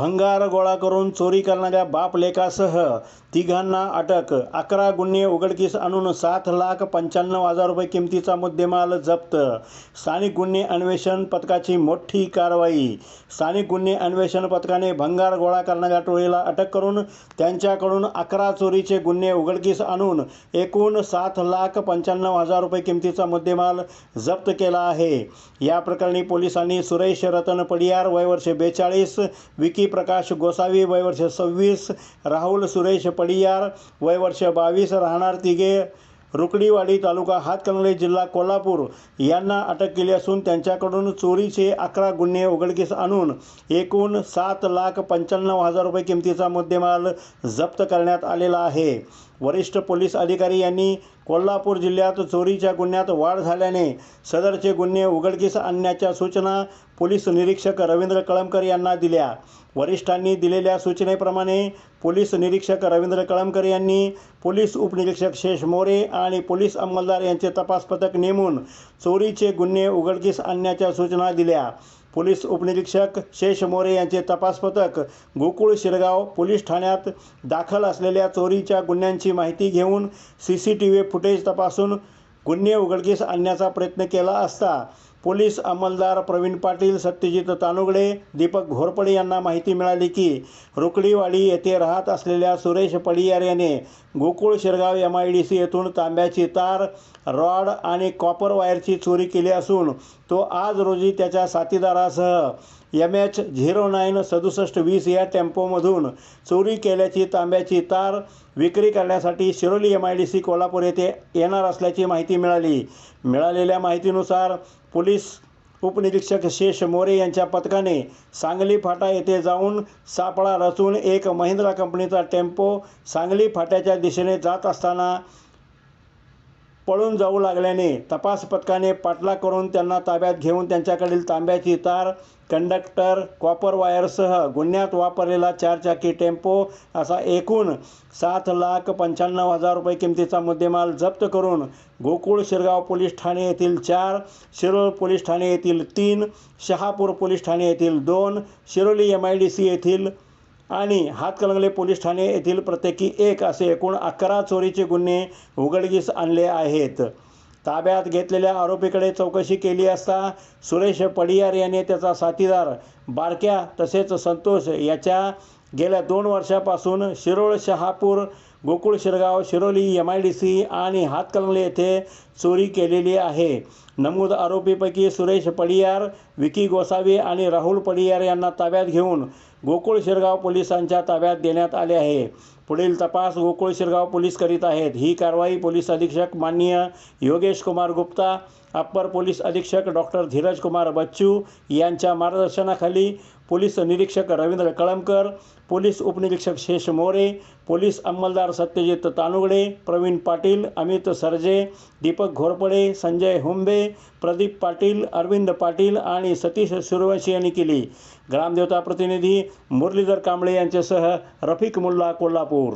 भंगार गोळा करून चोरी करणाऱ्या बाप लेखासह तिघांना अटक. अकरा गुन्हे उघडकीस आणून सात लाख पंच्याण्णव हजार रुपये किमतीचा मुद्देमाल जप्त. स्थानिक गुन्हे अन्वेषण पथकाची मोठी कारवाई. स्थानिक गुन्हे अन्वेषण पथकाने भंगार गोळा करणाऱ्या टोळीला अटक करून त्यांच्याकडून अकरा चोरीचे गुन्हे उघडकीस आणून एकूण सात लाख पंच्याण्णव हजार रुपये किमतीचा मुद्देमाल जप्त केला आहे. या प्रकरणी पोलिसांनी सुरेश रतन पडियार वयवर्षे बेचाळीस विकी प्रकाश गोसावी वयवर्ष सव्वीस. राहुल सुरेश पडियार वयवर्ष बावीस. राहणार तिघे. रुकडीवाडी तालुका हातकणंगले जिल्हा कोल्हापूर. यांना अटक केली असून त्यांच्याकडून चोरीचे अकरा गुन्हे उघडकीस आणून एकूण सात लाख पंच्याण्णव हजार रुपये किमतीचा मुद्देमाल जप्त करण्यात आलेला आहे. वरिष्ठ पोलीस अधिकारी यांनी कोल्हापूर जिल्ह्यात चोरीच्या गुन्ह्यात वाढ झाल्याने सदरचे गुन्हे उघडकीस आणण्याच्या सूचना पोलीस निरीक्षक रवींद्र कळमकर यांना दिल्या. वरिष्ठांनी दिलेल्या सूचनेप्रमाणे पोलीस निरीक्षक रवींद्र कळमकर यांनी पोलीस उपनिरीक्षक शेष मोरे आणि पोलीस अंमलदार यांचे तपास पथक नेमून चोरीचे गुन्हे उघडकीस आणण्याच्या सूचना दिल्या. पोलीस उपनिरीक्षक शेष मोरे यांचे तपास पथक गोकुळ शिरगाव पोलीस ठाण्यात दाखल असलेल्या चोरीच्या गुन्ह्यांची माहिती घेऊन C C T V footage तपासून गुन्हे उघडकीस आणण्याचा प्रयत्न केला असता पोलीस अंमलदार प्रवीण पाटील सत्यजित तानुगडे दीपक घोरपडे यांना माहिती मिळाली की रुकडीवाडी येथे राहत असलेल्या सुरेश पडियार याने Gokul Shirgaon M I D C येथून तांब्याची तार रॉड आणि कॉपर वायरची चोरी केली असून तो आज रोजी त्याच्या साथीदारासह एम एच झिरो नाईन सदुसष्ट वीस या टेम्पोमधून चोरी केल्याची तांब्याची तार विक्री करण्यासाठी Shiroli M I D C Kolhapur येथे येणार असल्याची माहिती मिळाली. मिळालेल्या माहितीनुसार पोलीस उपनिरीक्षक शेष मोरे यांच्या पथकाने सांगली फाटा येथे जाऊन सापळा रचून एक महिंद्रा कंपनीचा टेम्पो सांगली फाट्याच्या दिशेने जात असताना पळून जाऊ लागल्याने तपास पथकाने पाठलाग करून त्यांना ताब्यात घेऊन त्यांच्याकडील तांब्याची तार कंडक्टर कॉपर वायरसह गुन्ह्यात वापरलेला चारचाकी टेम्पो असा एकूण सात लाख पंच्याण्णव हजार रुपये किमतीचा मुद्देमाल जप्त करून गोकुळ शिरगाव पोलीस ठाणे येथील चार शिरोळ पोलीस ठाणे येथील तीन शहापूर पोलीस ठाणे येथील दोन Shiroli M I D C येथील आणि हातकणंगले पोलीस ठाणे येथील प्रत्येकी एक असे एकूण अकरा चोरीचे गुन्हे उघडकीस आणले आहेत. ताब्यात घेतलेल्या आरोपीकडे चौकशी केली असता सुरेश पडियार याने त्याचा साथीदार बारक्या तसेच संतोष याच्या गेल्या दोन वर्षापासून Shirol Shahapur Gokul Shirgaon Shiroli M I D C आणि हातकलंगले येथे चोरी केलेली आहे. नमूद आरोपीपैकी सुरेश पडियार विकी गोसावी आणि राहुल पडियार यांना ताब्यात घेऊन गोकुळ शिरगाव पोलिसांच्या ताब्यात देण्यात आले आहे. पुढील तपास गोकुळ शिरगाव पोलीस करीत आहेत. ही कारवाई पोलीस अधीक्षक माननीय योगेश कुमार गुप्ता अप्पर पोलीस अधीक्षक डॉक्टर धीरज कुमार बच्चू यांच्या मार्गदर्शनाखाली पोलीस निरीक्षक रवींद्र कळमकर पोलीस उपनिरीक्षक शेष मोरे पोलीस अंमलदार सत्यजित तानुगडे प्रवीण पाटील अमित सरजे दीपक घोरपडे संजय हुंबे प्रदीप पाटील अरविंद पाटील आणि सतीश सूर्यवंशी यांनी केली. ग्रामदेवता प्रतिनिधी मुरलीधर कांबळे यांच्यासह रफिक मुल्ला कोल्हापूर.